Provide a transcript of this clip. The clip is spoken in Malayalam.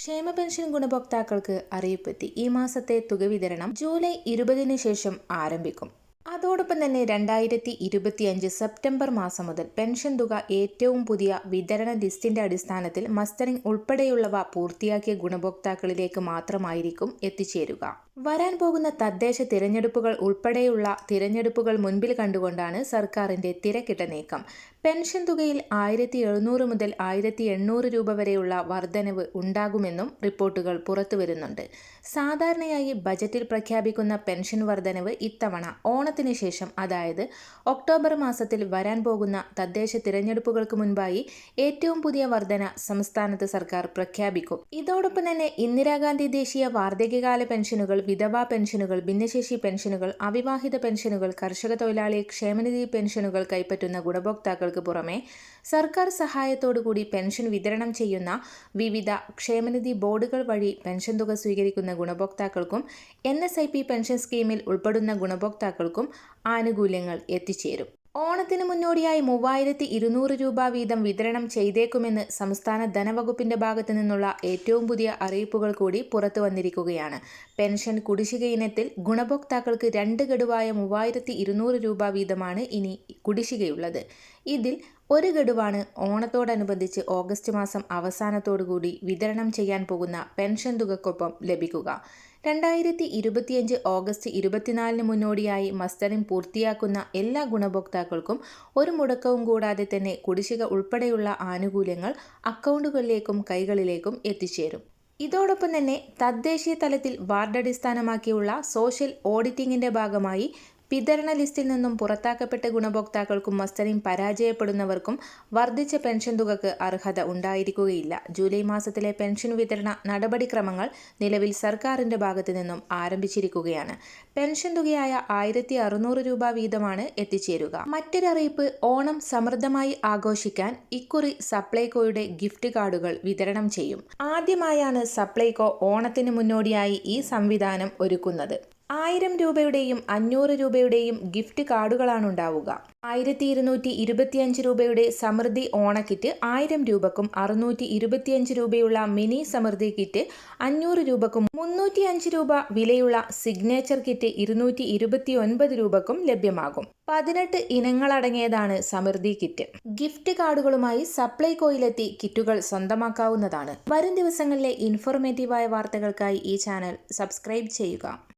ക്ഷേമ പെൻഷൻ ഗുണഭോക്താക്കൾക്ക് അറിയിപ്പെത്തി ഈ മാസത്തെ തുക വിതരണം ജൂലൈ ഇരുപതിന് ശേഷം ആരംഭിക്കും. അതോടൊപ്പം തന്നെ രണ്ടായിരത്തി ഇരുപത്തി അഞ്ച് സെപ്റ്റംബർ മാസം മുതൽ പെൻഷൻ തുക ഏറ്റവും പുതിയ വിതരണ ലിസ്റ്റിന്റെ അടിസ്ഥാനത്തിൽ മസ്റ്ററിംഗ് ഉൾപ്പെടെയുള്ളവ പൂർത്തിയാക്കിയ ഗുണഭോക്താക്കളിലേക്ക് മാത്രമായിരിക്കും എത്തിച്ചേരുക. വരാൻ പോകുന്ന തദ്ദേശ തിരഞ്ഞെടുപ്പുകൾ ഉൾപ്പെടെയുള്ള തിരഞ്ഞെടുപ്പുകൾ മുൻപിൽ കണ്ടുകൊണ്ടാണ് സർക്കാരിന്റെ തിരക്കിട്ട നീക്കം. പെൻഷൻ തുകയിൽ ആയിരത്തി എഴുന്നൂറ് മുതൽ ആയിരത്തി എണ്ണൂറ് രൂപ വരെയുള്ള വർധനവ് ഉണ്ടാകുമെന്നും റിപ്പോർട്ടുകൾ പുറത്തുവരുന്നുണ്ട്. സാധാരണയായി ബജറ്റിൽ പ്രഖ്യാപിക്കുന്ന പെൻഷൻ വർധനവ് ഇത്തവണ ഓണത്തിന് ശേഷം അതായത് ഒക്ടോബർ മാസത്തിൽ വരാൻ പോകുന്ന തദ്ദേശ തിരഞ്ഞെടുപ്പുകൾക്ക് മുൻപായി ഏറ്റവും പുതിയ വർധന സംസ്ഥാനത്ത് സർക്കാർ പ്രഖ്യാപിക്കും. ഇതോടൊപ്പം തന്നെ ഇന്ദിരാഗാന്ധി ദേശീയ വാർദ്ധക്യകാല പെൻഷനുകൾ വിധവാ പെൻഷനുകൾ ഭിന്നശേഷി പെൻഷനുകൾ അവിവാഹിത പെൻഷനുകൾ കർഷക തൊഴിലാളി ക്ഷേമനിധി പെൻഷനുകൾ കൈപ്പറ്റുന്ന ഗുണഭോക്താക്കൾക്ക് പുറമെ സർക്കാർ സഹായത്തോടുകൂടി പെൻഷൻ വിതരണം ചെയ്യുന്ന വിവിധ ക്ഷേമനിധി ബോർഡുകൾ വഴി പെൻഷൻ തുക സ്വീകരിക്കുന്ന ഗുണഭോക്താക്കൾക്കും എൻ പെൻഷൻ സ്കീമിൽ ഉൾപ്പെടുന്ന ഗുണഭോക്താക്കൾക്കും ആനുകൂല്യങ്ങൾ എത്തിച്ചേരും. ഓണത്തിന് മുന്നോടിയായി മൂവായിരത്തി ഇരുന്നൂറ് രൂപ വീതം വിതരണം ചെയ്തേക്കുമെന്ന് സംസ്ഥാന ധനവകുപ്പിന്റെ ഭാഗത്തു നിന്നുള്ള ഏറ്റവും പുതിയ അറിയിപ്പുകൾ കൂടി പുറത്തു വന്നിരിക്കുകയാണ്. പെൻഷൻ കുടിശ്ശിക ഇനത്തിൽ ഗുണഭോക്താക്കൾക്ക് രണ്ട് ഗഡുവായ മൂവായിരത്തി ഇരുന്നൂറ് രൂപ വീതമാണ് ഇനി കുടിശ്ശികയുള്ളത്. ഇതിൽ ഒരു ഗഡുവാണ് ഓണത്തോടനുബന്ധിച്ച് ഓഗസ്റ്റ് മാസം അവസാനത്തോടുകൂടി വിതരണം ചെയ്യാൻ പോകുന്ന പെൻഷൻ തുകക്കൊപ്പം ലഭിക്കുക. രണ്ടായിരത്തി ഇരുപത്തിയഞ്ച് ഓഗസ്റ്റ് ഇരുപത്തിനാലിന് മുന്നോടിയായി മസ്റ്ററിംഗ് പൂർത്തിയാക്കുന്ന എല്ലാ ഗുണഭോക്താക്കൾക്കും ഒരു മുടക്കവും കൂടാതെ തന്നെ കുടിശ്ശിക ഉൾപ്പെടെയുള്ള ആനുകൂല്യങ്ങൾ അക്കൗണ്ടുകളിലേക്കും കൈകളിലേക്കും എത്തിച്ചേരും. ഇതോടൊപ്പം തന്നെ തദ്ദേശീയ തലത്തിൽ വാർഡടിസ്ഥാനമാക്കിയുള്ള സോഷ്യൽ ഓഡിറ്റിംഗിന്റെ ഭാഗമായി വിതരണ ലിസ്റ്റിൽ നിന്നും പുറത്താക്കപ്പെട്ട ഗുണഭോക്താക്കൾക്കും മസ്റ്ററിംഗ് പരാജയപ്പെടുന്നവർക്കും വർദ്ധിച്ച പെൻഷൻ തുകക്ക് അർഹത ഉണ്ടായിരിക്കുകയില്ല. ജൂലൈ മാസത്തിലെ പെൻഷൻ വിതരണ നടപടിക്രമങ്ങൾ നിലവിൽ സർക്കാരിന്റെ ഭാഗത്തു നിന്നും ആരംഭിച്ചിരിക്കുകയാണ്. പെൻഷൻ തുകയായ ആയിരത്തി അറുന്നൂറ് രൂപ വീതമാണ് എത്തിച്ചേരുക. മറ്റൊരറിയിപ്പ് ഓണം സമൃദ്ധമായി ആഘോഷിക്കാൻ ഇക്കുറി സപ്ലൈകോയുടെ ഗിഫ്റ്റ് കാർഡുകൾ വിതരണം ചെയ്യും. ആദ്യമായാണ് സപ്ലൈകോ ഓണത്തിന് മുന്നോടിയായി ഈ സംവിധാനം ഒരുക്കുന്നത്. ആയിരം രൂപയുടെയും അഞ്ഞൂറ് രൂപയുടെയും ഗിഫ്റ്റ് കാർഡുകളാണ് ഉണ്ടാവുക ആയിരത്തി ഇരുന്നൂറ്റി ഇരുപത്തിയഞ്ച് രൂപയുടെ സമൃദ്ധി ഓണക്കിറ്റ് ആയിരം രൂപക്കും അറുന്നൂറ്റി ഇരുപത്തിയഞ്ച് രൂപയുള്ള മിനി സമൃദ്ധി കിറ്റ് അഞ്ഞൂറ് രൂപക്കും മുന്നൂറ്റി അഞ്ച് രൂപ വിലയുള്ള സിഗ്നേച്ചർ കിറ്റ് ഇരുന്നൂറ്റി ഇരുപത്തി ഒൻപത് രൂപക്കും ലഭ്യമാകും. പതിനെട്ട് ഇനങ്ങളടങ്ങിയതാണ് സമൃദ്ധി കിറ്റ്. ഗിഫ്റ്റ് കാർഡുകളുമായി സപ്ലൈകോയിലെത്തി കിറ്റുകൾ സ്വന്തമാക്കാവുന്നതാണ്. വരും ദിവസങ്ങളിലെ ഇൻഫോർമേറ്റീവായ വാർത്തകൾക്കായി ഈ ചാനൽ സബ്സ്ക്രൈബ് ചെയ്യുക.